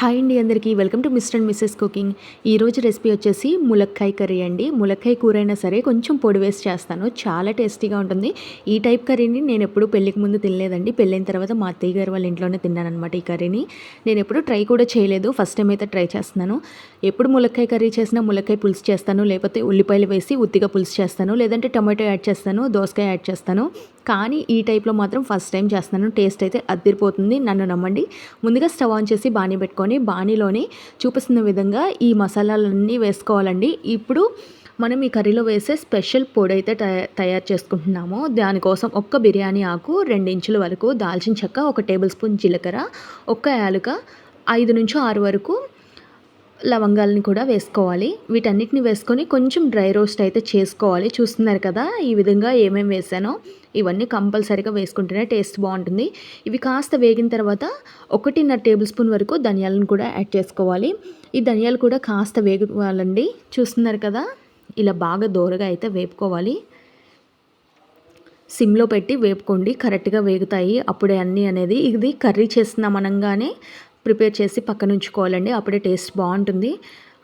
Hi అండి అందరికీ. Welcome to mister and missus cooking. ఈరోజు రెసిపీ వచ్చేసి ములక్కాయ కర్రీ అండి. ములక్కాయ కూర అయినా సరే కొంచెం పొడి వేసి చేస్తాను. చాలా టేస్టీగా ఉంటుంది. ఈ టైప్ కర్రీని నేను ఎప్పుడు పెళ్ళికి ముందు తినలేదండి. పెళ్ళైన తర్వాత మా అత్తయ్య గారు వాళ్ళ ఇంట్లోనే తిన్నాను అనమాట ఈ కర్రీని. నేను ఎప్పుడు ట్రై కూడా చేయలేదు. ఫస్ట్ టైం అయితే ట్రై చేస్తున్నాను. ఎప్పుడు ములక్కాయ కర్రీ చేసినా ములక్కాయ పులుసు చేస్తాను. లేకపోతే ఉల్లిపాయలు వేసి ఉత్తిగా పులుసు చేస్తాను. లేదంటే టమాటో యాడ్ చేస్తాను. దోసకాయ యాడ్ చేస్తాను. కానీ ఈ టైప్లో మాత్రం ఫస్ట్ టైం చేస్తున్నాను. టేస్ట్ అయితే అద్దరిపోతుంది. నన్ను నమ్మండి. ముందుగా స్టవ్ ఆన్ చేసి బాణీ పెట్టుకొని బాణీలోనే చూపిస్తున్న విధంగా ఈ మసాలాలన్నీ వేసుకోవాలండి. ఇప్పుడు మనం ఈ కర్రీలో వేసే స్పెషల్ పొడి అయితే తయారు చేసుకుంటున్నాము. దానికోసం ఒక్క బిర్యానీ ఆకు రెండు ఇంచుల వరకు దాల్చిన చెక్క ఒక టేబుల్ స్పూన్ జీలకర్ర ఒక్క యాలుక ఐదు నుంచి ఆరు వరకు లవంగాలని కూడా వేసుకోవాలి. వీటన్నిటిని వేసుకొని కొంచెం డ్రై రోస్ట్ అయితే చేసుకోవాలి. చూస్తున్నారు కదా ఈ విధంగా ఏమేమి వేసానో. ఇవన్నీ కంపల్సరీగా వేసుకుంటేనే టేస్ట్ బాగుంటుంది. ఇవి కాస్త వేగిన తర్వాత ఒకటిన్నర టేబుల్ స్పూన్ వరకు ధనియాలను కూడా యాడ్ చేసుకోవాలి. ఈ ధనియాలు కూడా కాస్త వేగవాలండి చూస్తున్నారు కదా ఇలా బాగా దోరగా అయితే వేపుకోవాలి. సిమ్లో పెట్టి వేపుకోండి. కరెక్ట్గా వేగుతాయి. అప్పుడే అన్నీ అనేది. ఇది కర్రీ చేస్తున్నాం అనగానే ప్రిపేర్ చేసి పక్కన ఉంచుకోవాలండి అప్పుడే టేస్ట్ బాగుంటుంది.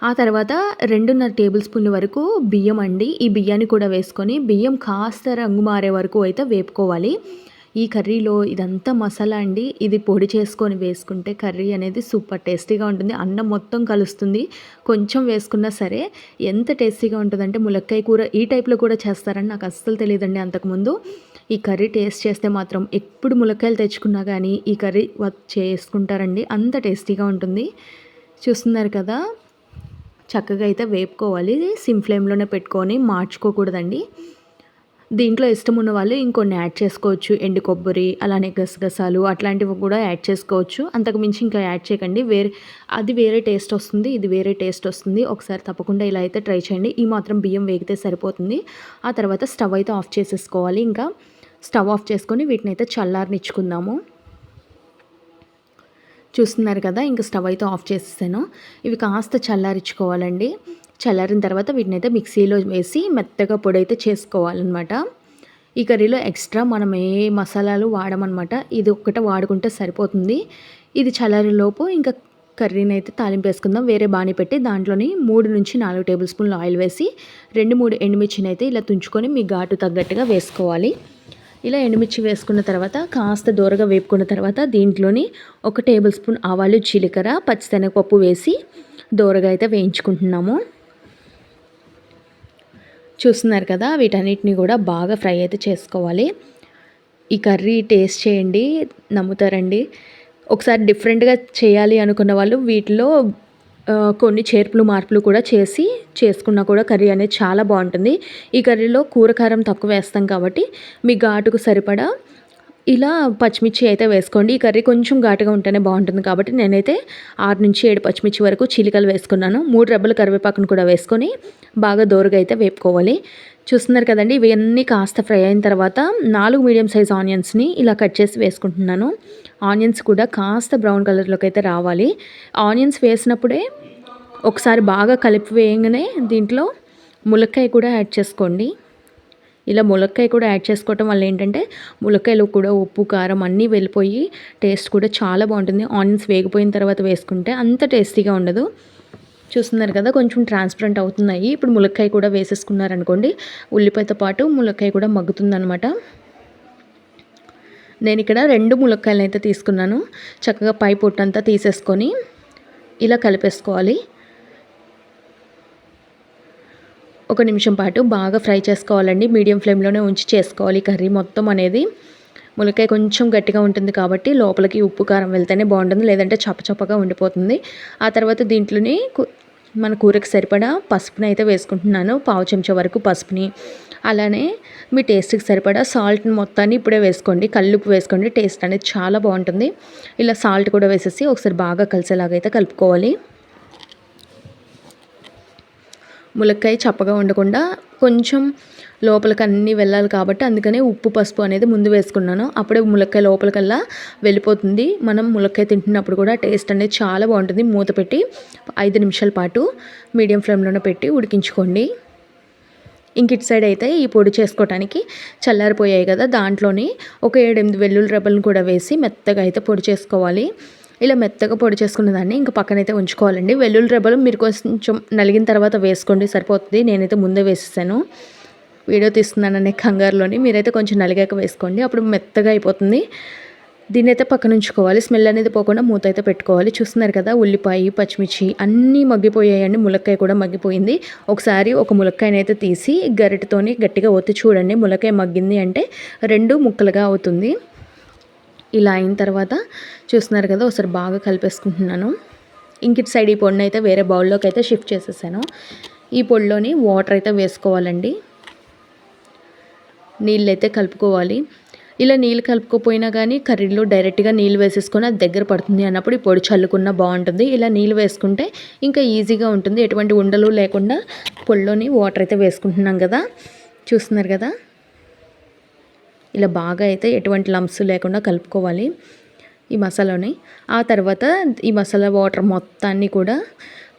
ఆ తర్వాత రెండున్నర టేబుల్ స్పూన్ల వరకు బియ్యం అండి. ఈ బియ్యాన్ని కూడా వేసుకొని బియ్యం కాస్త రంగు మారే వరకు అయితే వేపుకోవాలి. ఈ కర్రీలో ఇదంతా మసాలా అండి. ఇది పొడి చేసుకొని వేసుకుంటే కర్రీ అనేది సూపర్ టేస్టీగా ఉంటుంది. అన్నం మొత్తం కలుస్తుంది. కొంచెం వేసుకున్నా సరే ఎంత టేస్టీగా ఉంటుందంటే ములక్కాయ కూర ఈ టైప్లో కూడా చేస్తారని నాకు అస్సలు తెలియదండి అంతకుముందు. ఈ కర్రీ టేస్ట్ చేస్తే మాత్రం ఎప్పుడు ములక్కాయలు తెచ్చుకున్నా కానీ ఈ కర్రీ చేసుకుంటారండి. అంత టేస్టీగా ఉంటుంది. చూస్తున్నారు కదా? చక్కగా అయితే వేపుకోవాలి. సిమ్ ఫ్లేమ్లోనే పెట్టుకొని మార్చుకోకూడదండి. దీంట్లో ఇష్టం ఉన్న వాళ్ళు ఇంకొన్ని యాడ్ చేసుకోవచ్చు. ఎండు కొబ్బరి అలానే గసగసాలు అట్లాంటివి కూడా యాడ్ చేసుకోవచ్చు. అంతకుమించి ఇంకా యాడ్ చేయకండి. వేరే అది వేరే టేస్ట్ వస్తుంది ఇది వేరే టేస్ట్ వస్తుంది. ఒకసారి తప్పకుండా ఇలా అయితే ట్రై చేయండి. ఈ మాత్రం బియ్యం వేగితే సరిపోతుంది. ఆ తర్వాత స్టవ్ అయితే ఆఫ్ చేసేసుకోవాలి. ఇంకా స్టవ్ ఆఫ్ చేసుకొని వీటిని అయితే చల్లారనిచ్చుకుందాము. చూస్తున్నారు కదా ఇంకా స్టవ్ అయితే ఆఫ్ చేసేసాను. ఇవి కాస్త చల్లారించుకోవాలండి చల్లారిన తర్వాత వీటిని అయితే మిక్సీలో వేసి మెత్తగా పొడి అయితే చేసుకోవాలన్నమాట. ఈ కర్రీలో ఎక్స్ట్రా మనం ఏ మసాలాలు వాడమన్నమాట ఇది ఒక్కటే వాడుకుంటే సరిపోతుంది. ఇది చల్లారిలోపు ఇంకా కర్రీని అయితే తాలింపు వేసుకుందాం. వేరే బాణీ పెట్టి దాంట్లోని మూడు నుంచి నాలుగు టేబుల్ స్పూన్లు ఆయిల్ వేసి రెండు మూడు ఎండుమిర్చిని అయితే ఇలా తుంచుకొని మీ ఘాటు తగ్గట్టుగా వేసుకోవాలి. ఇలా ఎండుమిర్చి వేసుకున్న తర్వాత కాస్త దూరగా వేపుకున్న తర్వాత దీంట్లోని ఒక టేబుల్ స్పూన్ ఆవాలు జీలకర్ర పచ్చిశనగపప్పు వేసి దూరగా అయితే వేయించుకుంటున్నాము. చూస్తున్నారు కదా వీటన్నిటిని కూడా బాగా ఫ్రై అయితే చేసుకోవాలి. ఈ కర్రీ టేస్ట్ చేయండి నమ్ముతారండి. ఒకసారి డిఫరెంట్గా చేయాలి అనుకున్న వాళ్ళు వీటిలో కొన్ని చేర్పులు మార్పులు కూడా చేసి చేసుకున్నా కూడా కర్రీ అనేది చాలా బాగుంటుంది. ఈ కర్రీలో కూరకారం తక్కువ వేస్తాం కాబట్టి మీ ఘాటుకు సరిపడా ఇలా పచ్చిమిర్చి అయితే వేసుకోండి. ఈ కర్రీ కొంచెం ఘాటుగా ఉంటేనే బాగుంటుంది కాబట్టి నేనైతే ఆరు నుంచి ఏడు పచ్చిమిర్చి వరకు చీలికలు వేసుకున్నాను. మూడు రెబ్బల కరివేపాకును కూడా వేసుకొని బాగా దోరగా అయితే వేపుకోవాలి. చూస్తున్నారు కదండి ఇవన్నీ కాస్త ఫ్రై అయిన తర్వాత నాలుగు మీడియం సైజ్ ఆనియన్స్ని ఇలా కట్ చేసి వేసుకుంటున్నాను. ఆనియన్స్ కూడా కాస్త బ్రౌన్ కలర్లోకి అయితే రావాలి. ఆనియన్స్ వేసినప్పుడే ఒకసారి బాగా కలిపి వేయగానే దీంట్లో ములక్కాయ కూడా యాడ్ చేసుకోండి. ఇలా ములక్కాయ కూడా యాడ్ చేసుకోవటం వల్ల ఏంటంటే ములక్కాయలో కూడా ఉప్పు కారం అన్నీ వెళ్ళిపోయి టేస్ట్ కూడా చాలా బాగుంటుంది. ఆనియన్స్ వేగిపోయిన తర్వాత వేసుకుంటే అంత టేస్టీగా ఉండదు. చూస్తున్నారు కదా కొంచెం ట్రాన్స్పరెంట్ అవుతున్నాయి. ఇప్పుడు ములక్కాయ కూడా వేసేసుకున్నారనుకోండి ఉల్లిపాయతో పాటు ములక్కాయ కూడా మగ్గుతుందనమాట నేను ఇక్కడ రెండు ములక్కాయలు అయితే తీసుకున్నాను. చక్కగా పై పొట్టంతా తీసేసుకొని ఇలా కలిపేసుకోవాలి. ఒక నిమిషం పాటు బాగా ఫ్రై చేసుకోవాలండి. మీడియం ఫ్లేమ్లోనే ఉంచి చేసుకోవాలి. కర్రీ మొత్తం అనేది ములకాయ కొంచెం గట్టిగా ఉంటుంది కాబట్టి లోపలికి ఉప్పు కారం వెళ్తేనే బాగుంటుంది. లేదంటే చప్పచప్పగా ఉండిపోతుంది. ఆ తర్వాత దీంట్లోని మన కూరకు సరిపడా పసుపుని అయితే వేసుకుంటున్నాను. పావు చెంచా వరకు పసుపుని. అలానే మీ టేస్ట్కి సరిపడా సాల్ట్ని మొత్తాన్ని ఇప్పుడే వేసుకోండి. కల్లుపు వేసుకోండి. టేస్ట్ అనేది చాలా బాగుంటుంది. ఇలా సాల్ట్ కూడా వేసేసి ఒకసారి బాగా కలిసేలాగైతే కలుపుకోవాలి. ములక్కాయ చప్పగా ఉండకుండా కొంచెం లోపలికి అన్నీ వెళ్ళాలి కాబట్టి అందుకనే ఉప్పు పసుపు అనేది ముందు వేసుకున్నాను. అప్పుడే ములక్కాయ లోపలికల్లా వెళ్ళిపోతుంది. మనం ములక్కాయ తింటున్నప్పుడు కూడా టేస్ట్ అనేది చాలా బాగుంటుంది. మూత పెట్టి ఐదు నిమిషాల పాటు మీడియం ఫ్లేమ్లోనే పెట్టి ఉడికించుకోండి. ఇంక ఇటు సైడ్ అయితే ఈ పొడి చేసుకోవడానికి చల్లారిపోయాయి కదా. దాంట్లోని ఒక ఏడెనిమిది వెల్లుల్లి రెబ్బలను కూడా వేసి మెత్తగా అయితే పొడి చేసుకోవాలి. ఇలా మెత్తగా పొడి చేసుకున్న దాన్ని ఇంకా పక్కనైతే ఉంచుకోవాలండి. వెల్లుల్లి రెబ్బలు మీరు కొంచెం నలిగిన తర్వాత వేసుకోండి సరిపోతుంది. నేనైతే ముందే వేసేసాను. వీడియో తీస్తున్నాననే కంగారులోని మీరైతే కొంచెం నలిగాక వేసుకోండి. అప్పుడు మెత్తగా అయిపోతుంది. దీన్ని అయితే పక్కన ఉంచుకోవాలి. స్మెల్ అనేది పోకుండా మూత అయితే పెట్టుకోవాలి. చూస్తున్నారు కదా ఉల్లిపాయ పచ్చిమిర్చి అన్నీ మగ్గిపోయాయండి. ములక్కాయ కూడా మగ్గిపోయింది. ఒకసారి ఒక ములక్కాయని అయితే తీసి గరిటతోని గట్టిగా ఒత్తి చూడండి. ములక్కాయ మగ్గింది అంటే రెండు ముక్కలుగా అవుతుంది. ఇలా అయిన తర్వాత చూస్తున్నారు కదా ఒకసారి బాగా కలిపేసుకుంటున్నాను. ఇంకిటి సైడ్ ఈ పొడిని అయితే వేరే బౌల్లోకి అయితే షిఫ్ట్ చేసేసాను. ఈ పొడిలోని వాటర్ అయితే వేసుకోవాలండి. నీళ్ళు అయితే కలుపుకోవాలి. ఇలా నీళ్ళు కలుపుకోపోయినా కానీ కర్రీలో డైరెక్ట్గా నీళ్ళు వేసేసుకొని అది దగ్గర పడుతుంది అన్నప్పుడు ఈ పొడి చల్లుకున్న బాగుంటుంది. ఇలా నీళ్ళు వేసుకుంటే ఇంకా ఈజీగా ఉంటుంది. ఎటువంటి ఉండలు లేకుండా పొడిలోని వాటర్ అయితే వేసుకుంటున్నాం కదా. చూస్తున్నారు కదా? ఇలా బాగా అయితే ఎటువంటి లంప్స్ లేకుండా కలుపుకోవాలి ఈ మసాలాని. ఆ తర్వాత ఈ మసాలా వాటర్ మొత్తాన్ని కూడా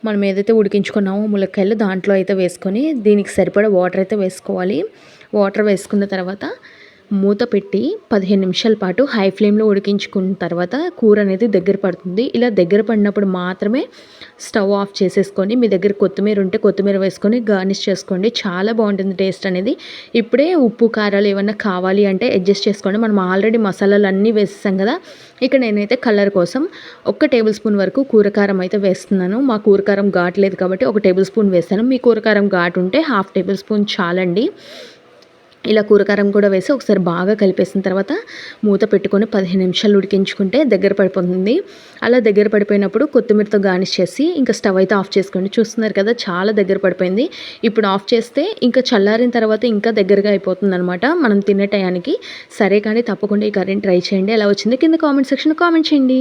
మనం ఏదైతే ఉడికించుకున్నామో ములక్కాయలు దాంట్లో అయితే వేసుకొని దీనికి సరిపడా వాటర్ అయితే వేసుకోవాలి. వాటర్ వేసుకున్న తర్వాత మూత పెట్టి పదిహేను నిమిషాల పాటు హై ఫ్లేమ్లో ఉడికించుకున్న తర్వాత కూర అనేది దగ్గర పడుతుంది. ఇలా దగ్గర పడినప్పుడు మాత్రమే స్టవ్ ఆఫ్ చేసేసుకొని మీ దగ్గర కొత్తిమీర ఉంటే కొత్తిమీర వేసుకొని గార్నిష్ చేసుకోండి. చాలా బాగుంటుంది టేస్ట్ అనేది. ఇప్పుడే ఉప్పు కారాలు ఏమన్నా కావాలి అంటే అడ్జస్ట్ చేసుకోండి. మనం ఆల్రెడీ మసాలాలు అన్నీ వేసేసాం కదా. ఇక్కడ నేనైతే కలర్ కోసం ఒక టేబుల్ స్పూన్ వరకు కూరకారం అయితే వేస్తున్నాను. మా కూరకారం ఘాట్ లేదు కాబట్టి ఒక టేబుల్ స్పూన్ వేస్తాను మీ కూరకారం ఘాట్ ఉంటే హాఫ్ టేబుల్ స్పూన్ చాలండి. ఇలా కూరకారం కూడా వేసి ఒకసారి బాగా కలిపేసిన తర్వాత మూత పెట్టుకొని పదిహేను నిమిషాలు ఉడికించుకుంటే దగ్గర పడిపోతుంది. అలా దగ్గర పడిపోయినప్పుడు కొత్తిమీరతో గార్నిష్ చేసి ఇంకా స్టవ్ అయితే ఆఫ్ చేసుకోండి. చూస్తున్నారు కదా చాలా దగ్గర పడిపోయింది. ఇప్పుడు ఆఫ్ చేస్తే ఇంకా చల్లారిన తర్వాత ఇంకా దగ్గరగా అయిపోతుంది అనమాట మనం తినే టయానికి సరే కానీ తప్పకుండా ఈ కర్రీని ట్రై చేయండి. ఎలా వచ్చింది? కింద కామెంట్ సెక్షన్ కామెంట్ చేయండి.